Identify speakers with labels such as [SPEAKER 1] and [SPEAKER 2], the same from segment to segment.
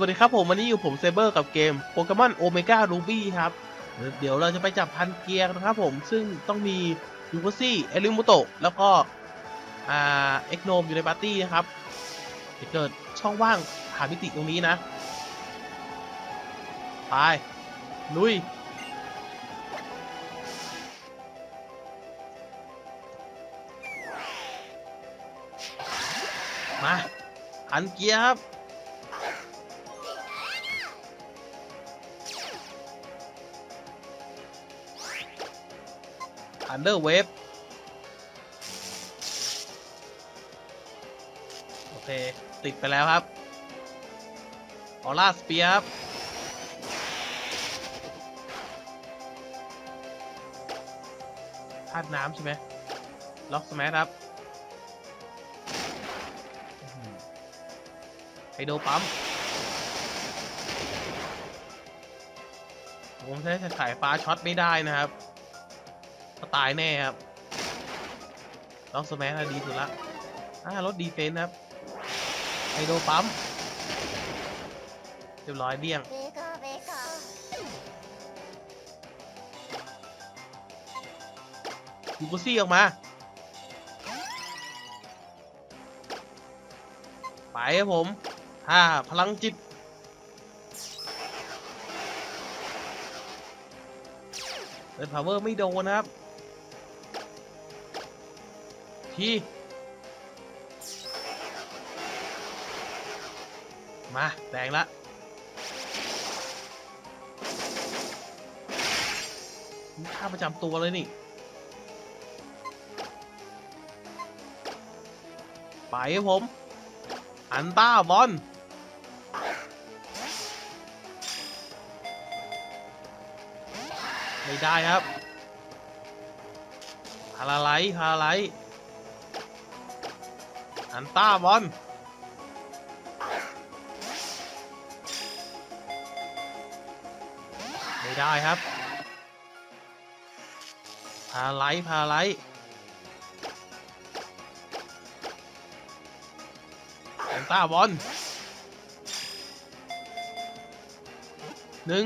[SPEAKER 1] สวัสดีครับผมวันนี้อยู่ผมเซเบอร์กับเกมโปเกมอนโอเมก้ารูบี้ครับ เดี๋ยวเราจะไปจับพันเกียร์นะครับผมซึ่งต้องมียูโกซี่เอลิมุโตะแล้วก็อ่าเอ็กโนมอยู่ในปาร์ตี้นะครับจะเกิดช่องว่างหามิติตรงนี้นะ ไป ลุย มาพันเกียร์ครับ อันเดอร์เวฟโอเค ติดไปแล้วครับ ออร่าสเปียร์ครับ ธาตุน้ำใช่ไหมล็อกสมัครับไฮโดรปั๊มผมใช้สายฟ้าช็อตไม่ได้นะครับ ตายแน่ครับล็อกสมัชดีสุดละอ่ารถดีเฟนต์ครับไฮโดปั๊มเรียบร้อยเบี้ยงดูกุซี่ออกมา ไปครับผมฮ่าพลังจิตเดินพาวเวอร์ไม่โดนนะครับ ทีมาแดงละนี่ค่าประจำตัวเลยนี่ ไปครับผม อันต้าบอลไม่ได้ครับพาราไลท์พาราไลท์ อันต้าบอลไม่ได้ครับ พาไลท์พาราไลท์อันต้าบอลหนึ่ง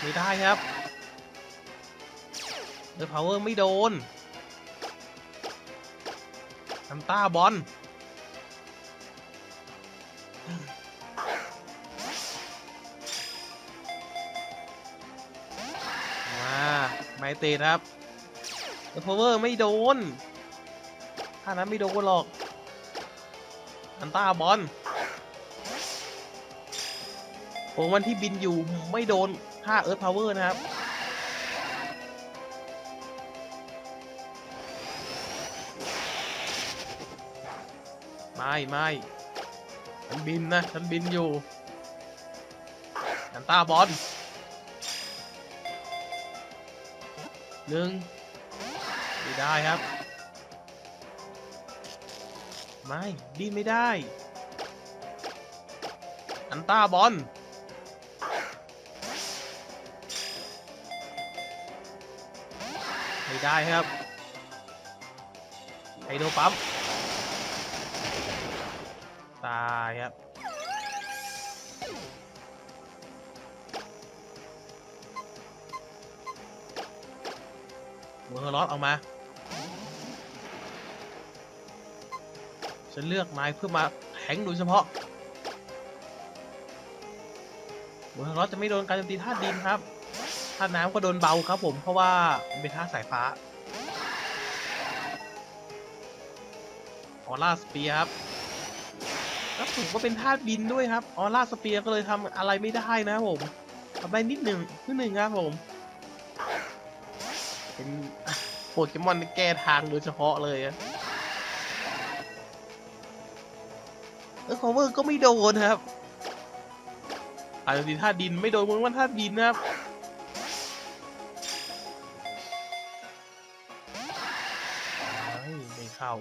[SPEAKER 1] ไม่ได้ครับเดอะพาวเวอร์ไม่โดน อันต้าบอลมาไมเตดครับเดอะพาวเวอร์ไม่โดนท่านั้นไม่โดนหรอกอันต้าบอลโอ้วันที่บินอยู่ไม่โดนท่าเอิร์ธพาวเวอร์นะครับ ไม่ไม่ฉันบินนะฉันบินอยู่อันตาบอลหนึ่งไม่ได้ครับ ไม่ดิ้นไม่ได้ อันต้าบอลไม่ได้ครับไฮโดรปั๊ม ตายครับเมอร์ลอสออกมา ฉันเลือกนายเพื่อมาแทงโดยเฉพาะเมอร์ลอสจะไม่โดนการโจมตีธาตุดินครับธาตุน้ำก็โดนเบาครับผมเพราะว่าเป็นธาตุสายฟ้าออร่าสเปียครับ แล้วผมก็เป็นธาตุบินด้วยครับออร่าสเปียร์ก็เลยทำอะไรไม่ได้นะครับผมทำได้นิดหนึ่งนิดหนึ่งครับผม เป็นโปเกมอนแก้ทางโดยเฉพาะเลยอะเออคอเวอร์ก็ไม่โดนครับอาจจะตีธาตุดินไม่โดนเหมือนว่าธาตุดินนะครับเฮ้ยไม่เข้า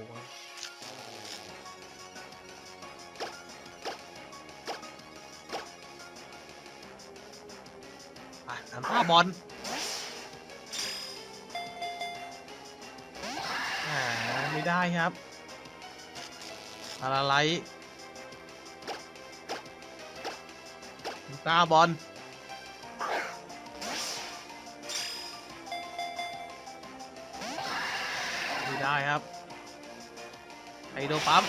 [SPEAKER 1] ันท่าบอลไม่ได้ครับพาราไลท์ตาบอลไม่ได้ครับไฮโดปั๊ม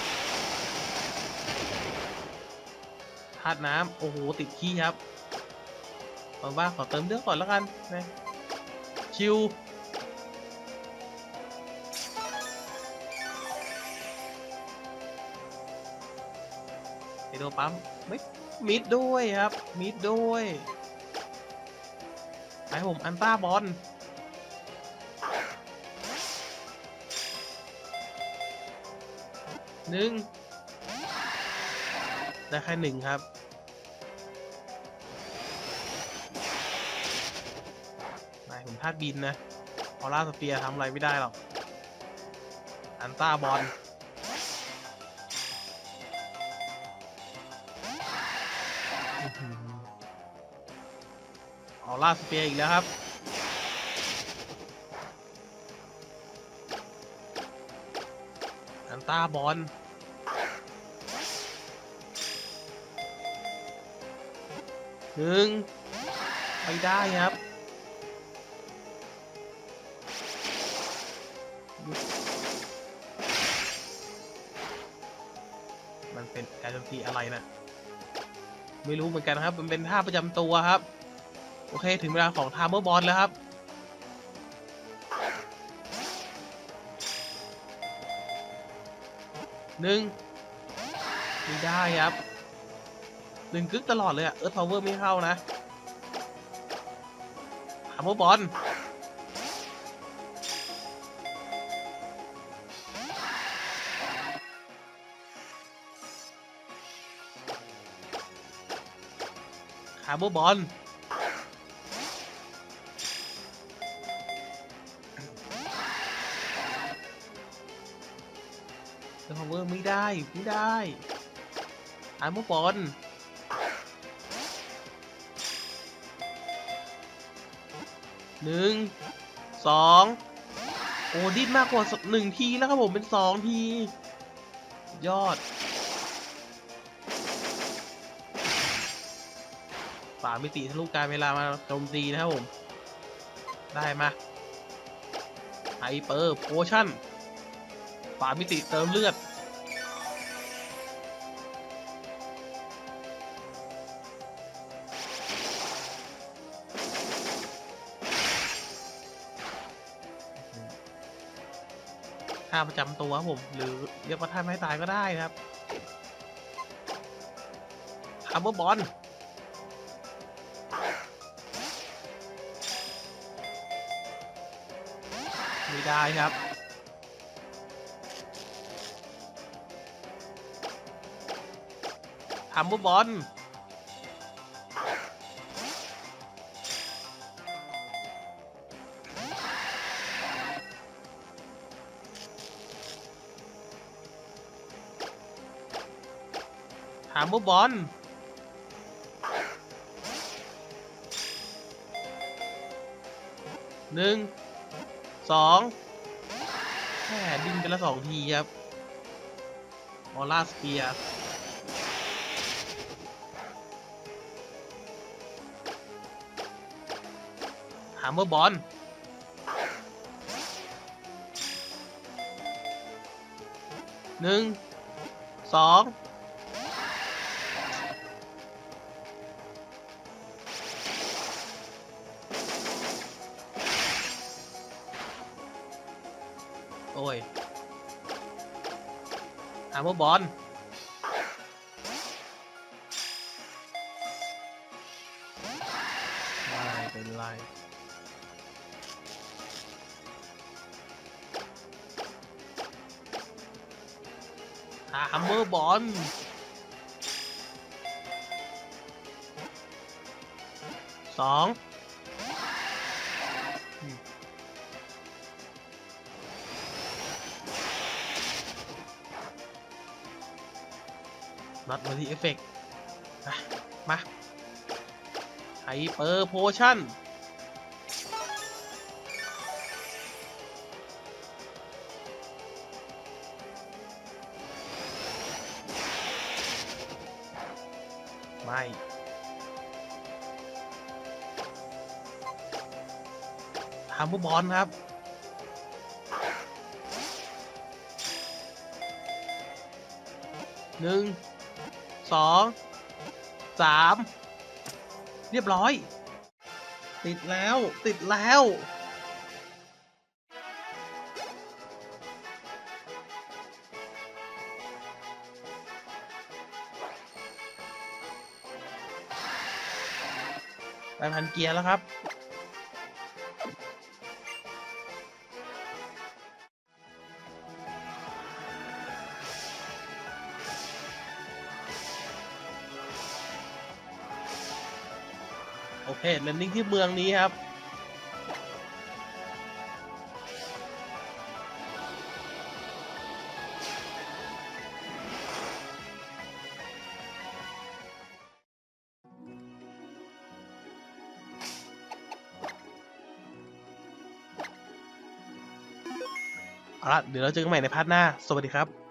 [SPEAKER 1] ธาตุน้ำโอ้โห ติดขี้ครับ ผมว่าขอเติมเลือดก่อนแล้วกันนะชิวไฮโดปั๊มไม่มิดด้วยครับ มิดด้วยไปผมอันต้าบอลหนึ่งได้แค่หนึ่งครับ ผมธาตุบินนะออร่าสเปียร์ทำอะไรไม่ได้หรอก อันต้าบอลออร่าสเปียร์อีกแล้วครับอันต้าบอลหนึ่งไม่ได้ครับ มันเป็นการโจมตีอะไรนะไม่รู้เหมือนกันครับ มันเป็นท่าประจำตัวครับ โอเค ถึงเวลาของทามเมอร์บอลแล้วครับ หนึ่งไม่ได้ครับ หนึ่งกึกตลอดเลยอะเอิร์ธพาวเวอร์ไม่เข้านะทามเมอร์บอลาร์บอบอลเซอร์พาวเวอร์ไม่ได้ ไม่ได้คาร์บอบอลหนึ่งสองโอ้ดิ้นมากกว่าหนึ่งทีแล้วครับผมเป็นสองที ยอดามิติทะลุการเวลามาโจมตีนะครับผม ได้มาไฮเปอร์โพชั่นฝามิติเติมเลือดท่าประจำตัวครับผม หรือเรียกว่าท่าไม่ตายก็ได้นะครับคัมเบอร์บอล ไม่ได้ครับทำบุบอลถามบุบอลหนึ่ง สองแค่ดิ้นไปละสองทีครับออร่าสเปียร์หามเมอร์บอลหนึ่งสอง โอ้ยหามเมอร์บอลไม่เป็นไรหามเมอร์บอลสอง น็อตมาที่เอฟเฟกมาไฮเปอร์โพชั่นไม่ทำบุบบอลครับหนึ่ง สองสามเรียบร้อย ติดแล้วติดแล้วได้พันเกียร์แล้วครับ โอเคแลนดิ้งที่เมืองนี้ครับเอาละเดี๋ยวเราเจอกันใหม่ในพาร์ทหน้า สวัสดีครับ